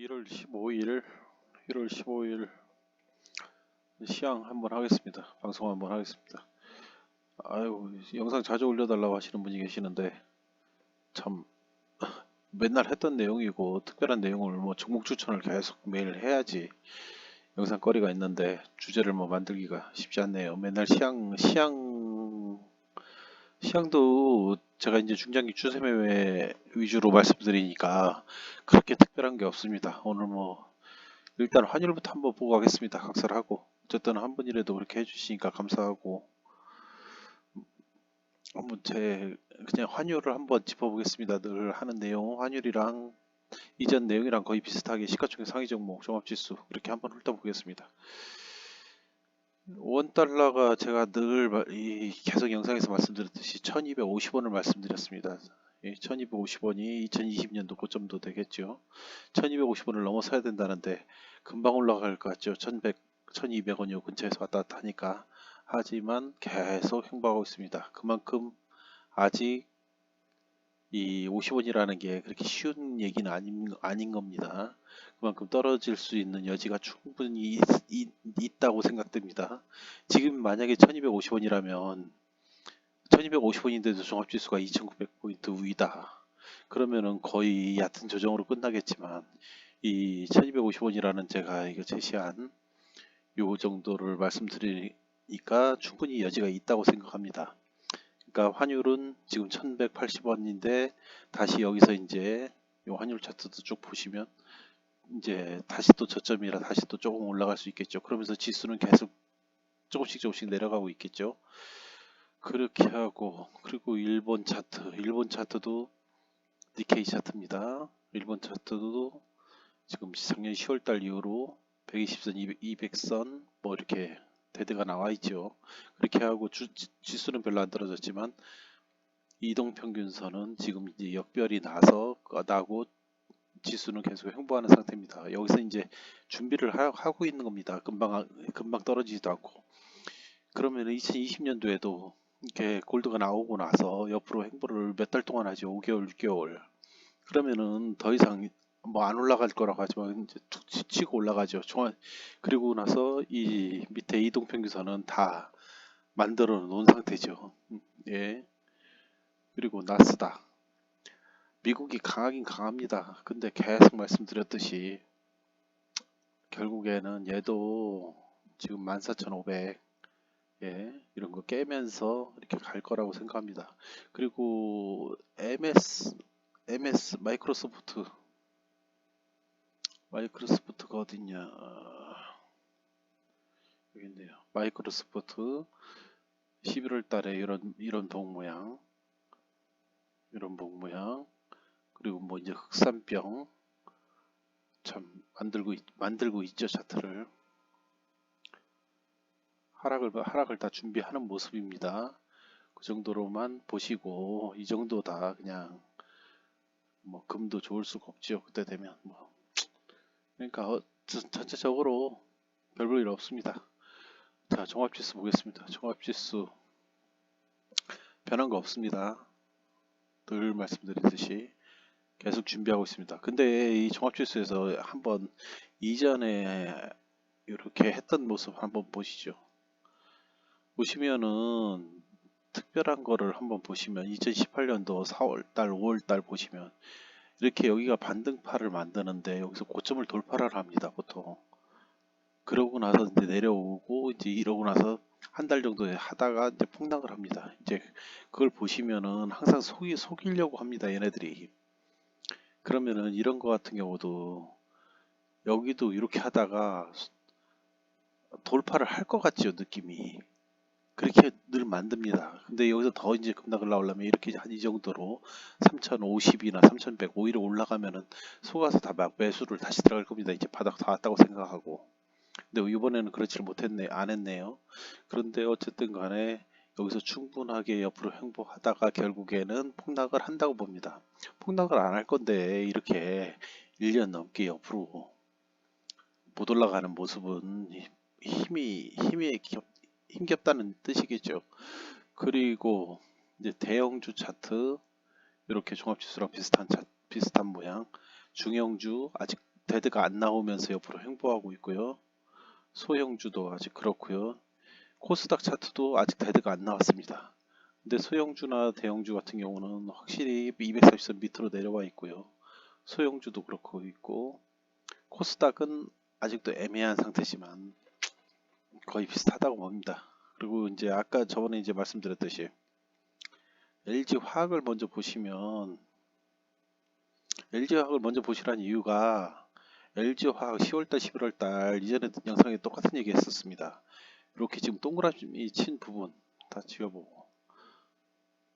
1월 15일 1월 15일 시향 한번 하겠습니다. 방송 한번 하겠습니다. 아유 영상 자주 올려달라고 하시는 분이 계시는데 참 맨날 했던 내용이고 특별한 내용을 뭐 종목 추천을 계속 매일 해야지 영상거리가 있는데 주제를 뭐 만들기가 쉽지 않네요. 맨날 시향 시향 시향도 제가 이제 중장기 추세매매 위주로 말씀드리니까 그렇게 특별한 게 없습니다. 오늘 뭐 일단 환율부터 한번 보고 가겠습니다. 각설하고 어쨌든 한 번이라도 그렇게 해주시니까 감사하고 한번 제 그냥 환율을 한번 짚어보겠습니다. 늘 하는 내용 환율이랑 이전 내용이랑 거의 비슷하게 시가총액 상위 종목 종합지수 이렇게 한번 훑어보겠습니다. 원 달러가 제가 늘 계속 영상에서 말씀드렸듯이 1250원을 말씀드렸습니다. 1250원이 2020년도 고점도 되겠죠. 1250원을 넘어서야 된다는데 금방 올라갈 것 같죠. 1100, 1200원 요 근처에서 왔다 갔다 하니까 하지만 계속 행보하고 있습니다. 그만큼 아직 이 50원이라는 게 그렇게 쉬운 얘기는 아닌, 아닌 겁니다. 그만큼 떨어질 수 있는 여지가 충분히 있, 다고 생각됩니다. 지금 만약에 1250원이라면 1250원인데도 종합지수가 2900포인트 위다. 그러면은 거의 얕은 조정으로 끝나겠지만 이 1250원이라는 제가 이거 제시한 요 정도를 말씀드리니까 충분히 여지가 있다고 생각합니다. 그러니까 환율은 지금 1180원인데 다시 여기서 이제 요 환율 차트도 쭉 보시면 이제 다시 또 저점이라 다시 또 조금 올라갈 수 있겠죠. 그러면서 지수는 계속 조금씩 조금씩 내려가고 있겠죠. 그렇게 하고 그리고 일본 차트, 일본 차트도 니케이 차트입니다. 일본 차트도 지금 작년 10월달 이후로 120선, 200, 선뭐 이렇게 데드가 나와 있죠. 그렇게 하고 주, 지- 지수는 별로 안 떨어졌지만 이동평균선은 지금 이제 역별이 나서 나고 지수는 계속 횡보하는 상태입니다. 여기서 이제 준비를 하, 고 있는 겁니다. 금방 아- 금방 떨어지지도 않고 그러면 2020년도에도 이렇게 골드가 나오고 나서 옆으로 횡보를 몇 달 동안 하죠. 5개월, 6개월. 그러면은 더 이상 뭐 안 올라갈 거라고 하지만 이제 툭 치- 치고 올라가죠. 종합 그리고 나서 이 밑에 이동평균선은 다 만들어 놓은 상태죠. 음, 예. 그리고 나스닥. 미국이 강하긴 강합니다. 근데 계속 말씀드렸듯이 결국에는 얘도 지금 14,500 예, 이런 거 깨면서 이렇게 갈 거라고 생각합니다. 그리고 MS MS 마이크로소프트 마이크로소프트가 어딨냐? 여기 있네요. 마이크로소프트 11월 달에 이런 이런 복 모양. 이런 복 모양. 그리고 뭐 이제 흑산병. 참 만들고 있, 만들고 있죠 차트를. 하락을 하락을 다 준비하는 모습입니다. 그 정도로만 보시고 이 정도다 그냥. 뭐 금도 좋을 수가 없죠 그때 되면. 뭐 그러니까 어, 전- 전체적으로 별 볼 일 없습니다. 자 종합지수 보겠습니다. 종합지수 변한 거 없습니다. 늘 말씀드리듯이 계속 준비하고 있습니다. 근데 이 종합지수에서 한번 이전에 이렇게 했던 모습 한번 보시죠. 보시면은 특별한 거를 한번 보시면 2018년도 4월달, 5월달 보시면 이렇게 여기가 반등파를 만드는데 여기서 고점을 돌파를 합니다. 보통 그러고 나서 이제 내려오고 이제 이러고 나서 한 달 정도 하다가 이제 폭락을 합니다. 이제 그걸 보시면은 항상 속이 속이려고 합니다. 얘네들이 그러면은 이런 거 같은 경우도 여기도 이렇게 하다가 돌파를 할 것 같죠 느낌이 그렇게 늘 만듭니다. 근데 여기서 더 이제 급락을 나오려면 이렇게 한 이 정도로 3050이나 3100 오히려 올라가면은 속아서 다 막 매수를 다시 들어갈 겁니다. 이제 바닥 다 왔다고 생각하고. 근데 이번에는 그렇지를 못했네 안 했네요. 그런데 어쨌든 간에 여기서 충분하게 옆으로 행보하다가 결국에는 폭락을 한다고 봅니다. 폭락을 안 할 건데 이렇게 1년 넘게 옆으로 못 올라가는 모습은 힘이 힘이 겹- 힘겹다는 뜻이겠죠. 그리고 이제 대형주 차트 이렇게 종합지수랑 비슷한 차, 비슷한 모양 중형주 아직 데드가 안 나오면서 옆으로 횡보하고 있고요. 소형주도 아직 그렇고요. 코스닥 차트도 아직 데드가 안 나왔습니다. 근데 소형주나 대형주 같은 경우는 확실히 240선 밑으로 내려와 있고요. 소형주도 그렇고 있고 코스닥은 아직도 애매한 상태지만 거의 비슷하다고 봅니다. 그리고 이제 아까 저번에 이제 말씀드렸듯이 LG 화학을 먼저 보시면 LG 화학을 먼저 보시라는 이유가 LG 화학 10월달 11월달 이전에 영상에 똑같은 얘기 했었습니다. 이렇게 지금 동그라미 친 부분 다 지워보고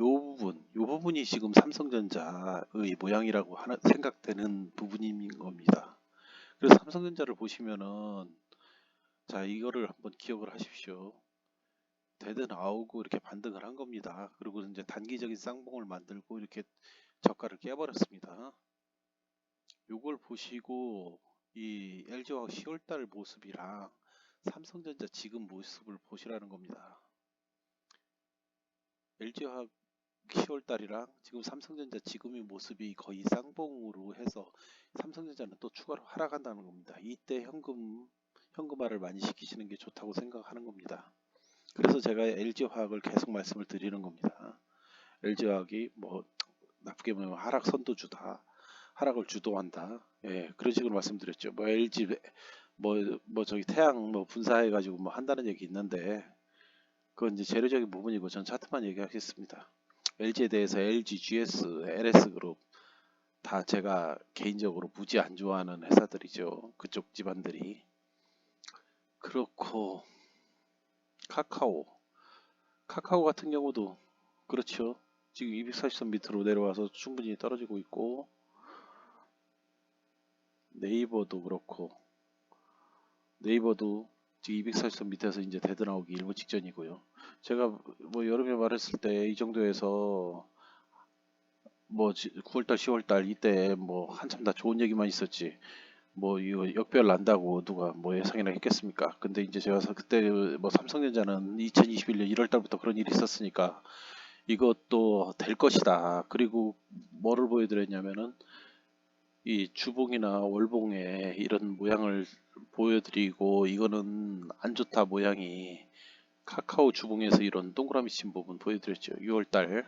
요 부분, 요 부분이 지금 삼성전자의 모양이라고 하나, 생각되는 부분인 겁니다. 그래서 삼성전자를 보시면은 자 이거를 한번 기억을 하십시오. 데드 나오고 이렇게 반등을 한 겁니다. 그리고 이제 단기적인 쌍봉을 만들고 이렇게 저가를 깨버렸습니다. 요걸 보시고 이 LG화학 10월달 모습이랑 삼성전자 지금 모습을 보시라는 겁니다. LG화학 10월달이랑 지금 삼성전자 지금의 모습이 거의 쌍봉으로 해서 삼성전자는 또 추가로 하락한다는 겁니다. 이때 현금 현금화를 많이 시키시는 게 좋다고 생각하는 겁니다. 그래서 제가 LG화학을 계속 말씀을 드리는 겁니다. LG화학이 뭐 나쁘게 보면 하락 선도주다. 하락을 주도한다. 예, 그런 식으로 말씀드렸죠. 뭐 LG 뭐, 뭐 저기 태양 뭐 분사해 가지고 뭐 한다는 얘기 있는데 그건 이제 재료적인 부분이고 전 차트만 얘기하겠습니다. LG에 대해서 LG, GS, LS 그룹 다 제가 개인적으로 무지 안 좋아하는 회사들이죠. 그쪽 집안들이. 그렇고 카카오 카카오 같은 경우도 그렇죠. 지금 240선 밑으로 내려와서 충분히 떨어지고 있고 네이버도 그렇고 네이버도 지금 240선 밑에서 이제 데드 나오기 일부 직전이고요. 제가 뭐 여름에 말했을 때 이 정도에서 뭐 9월달 10월달 이때 뭐 한참 다 좋은 얘기만 있었지 뭐 이거 역별 난다고 누가 뭐 예상이나 했겠습니까? 근데 이제 제가 그때 뭐 삼성전자는 2021년 1월 달부터 그런 일이 있었으니까 이것도 될 것이다. 그리고 뭐를 보여드렸냐면은 이 주봉이나 월봉에 이런 모양을 보여드리고 이거는 안 좋다 모양이 카카오 주봉에서 이런 동그라미 친 부분 보여드렸죠. 6월달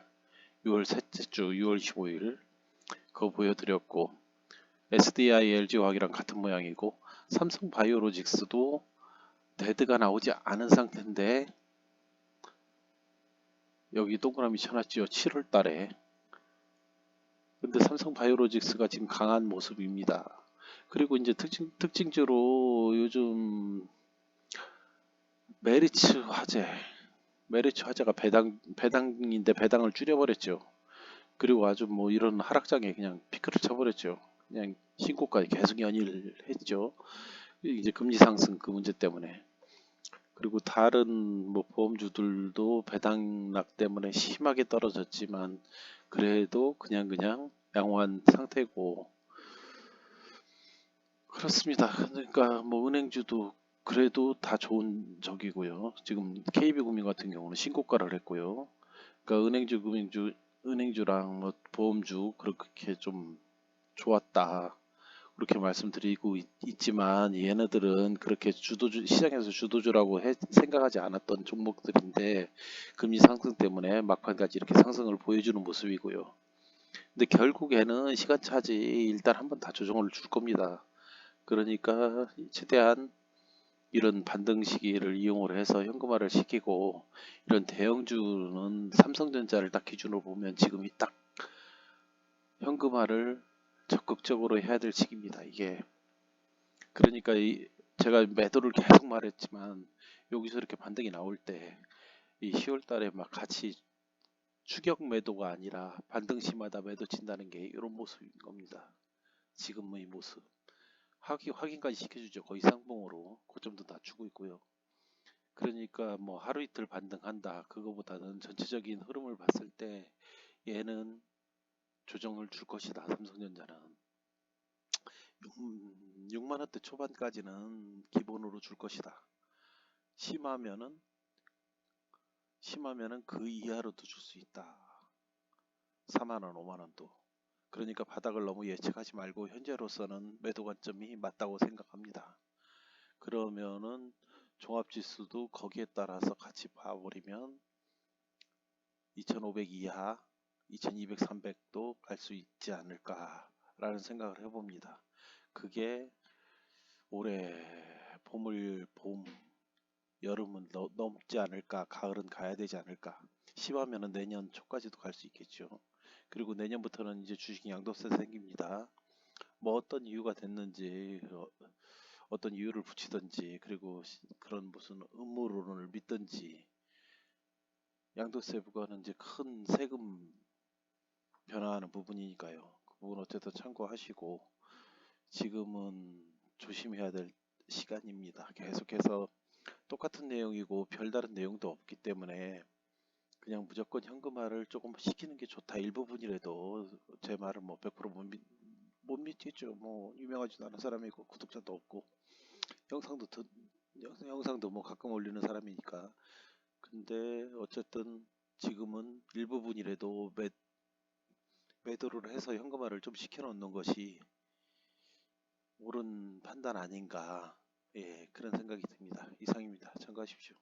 6월 셋째 주 6월 15일 그거 보여드렸고 SDI LG화학이랑 같은 모양이고 삼성 바이오로직스도 데드가 나오지 않은 상태인데 여기 동그라미 쳐놨죠 7월 달에 근데 삼성 바이오로직스가 지금 강한 모습입니다 그리고 이제 특징, 특징적으로 요즘 메리츠 화재 메리츠 화재가 배당 배당인데 배당을 줄여버렸죠. 그리고 아주 뭐 이런 하락장에 그냥 피크를 쳐버렸죠. 그냥 신고까지 계속 연일 했죠. 이제 금리 상승 그 문제 때문에. 그리고 다른 뭐 보험주들도 배당락 때문에 심하게 떨어졌지만 그래도 그냥 그냥 양호한 상태고 그렇습니다. 그러니까 뭐 은행주도 그래도 다 좋은 적이고요. 지금 KB금융 같은 경우는 신고가를 했고요. 그러니까 은행주, 금융주, 은행주랑 뭐 보험주 그렇게 좀 좋았다. 그렇게 말씀드리고 있, 지만 얘네들은 그렇게 주도주 시장에서 주도주라고 해, 생각하지 않았던 종목들인데 금리 상승 때문에 막판까지 이렇게 상승을 보여주는 모습이고요. 근데 결국에는 시간차지 일단 한번 다 조정을 줄 겁니다. 그러니까 최대한 이런 반등 시기를 이용을 해서 현금화를 시키고 이런 대형주는 삼성전자를 딱 기준으로 보면 지금이 딱 현금화를 적극적으로 해야 될 시기입니다. 이게 그러니까 이 제가 매도를 계속 말했지만 여기서 이렇게 반등이 나올 때 이 10월 달에 막 같이 추격 매도가 아니라 반등 시마다 매도 친다는 게 이런 모습인 겁니다. 지금 의 모습. 확인, 확인까지 시켜주죠. 거의 상봉으로 고점도 낮추고 있고요. 그러니까 뭐 하루 이틀 반등한다. 그거보다는 전체적인 흐름을 봤을 때 얘는 조정을 줄 것이다. 삼성전자는 6, 만 원대 초반까지는 기본으로 줄 것이다. 심하면은 심하면은 그 이하로도 줄 수 있다. 4만 원, 5만 원도. 그러니까 바닥을 너무 예측하지 말고 현재로서는 매도 관점이 맞다고 생각합니다. 그러면은 종합지수도 거기에 따라서 같이 봐버리면 2500 이하, 2200, 300도 갈 수 있지 않을까라는 생각을 해봅니다. 그게 올해 봄을 봄, 여름은 너- 넘지 않을까, 가을은 가야 되지 않을까. 심하면은 내년 초까지도 갈 수 있겠죠. 그리고 내년부터는 이제 주식 양도세 생깁니다. 뭐 어떤 이유가 됐는지 어, 어떤 이유를 붙이든지 그리고 시- 그런 무슨 음모론을 믿든지 양도세 부과는 이제 큰 세금 변화하는 부분이니까요. 그 부분 어쨌든 참고하시고 지금은 조심해야 될 시간입니다. 계속해서 똑같은 내용이고 별다른 내용도 없기 때문에 그냥 무조건 현금화를 조금 시키는 게 좋다. 일부분이라도 제 말을 뭐 100%못 믿, 못 믿겠죠. 뭐 유명하지도 않은 사람이고 구독자도 없고 영상도 더, 영상, 영상 도 뭐 가끔 올리는 사람이니까. 근데 어쨌든 지금은 일부분이라도 매, 매도를 해서 현금화를 좀 시켜놓는 것이 옳은 판단 아닌가. 예, 그런 생각이 듭니다. 이상입니다. 참고하십시오.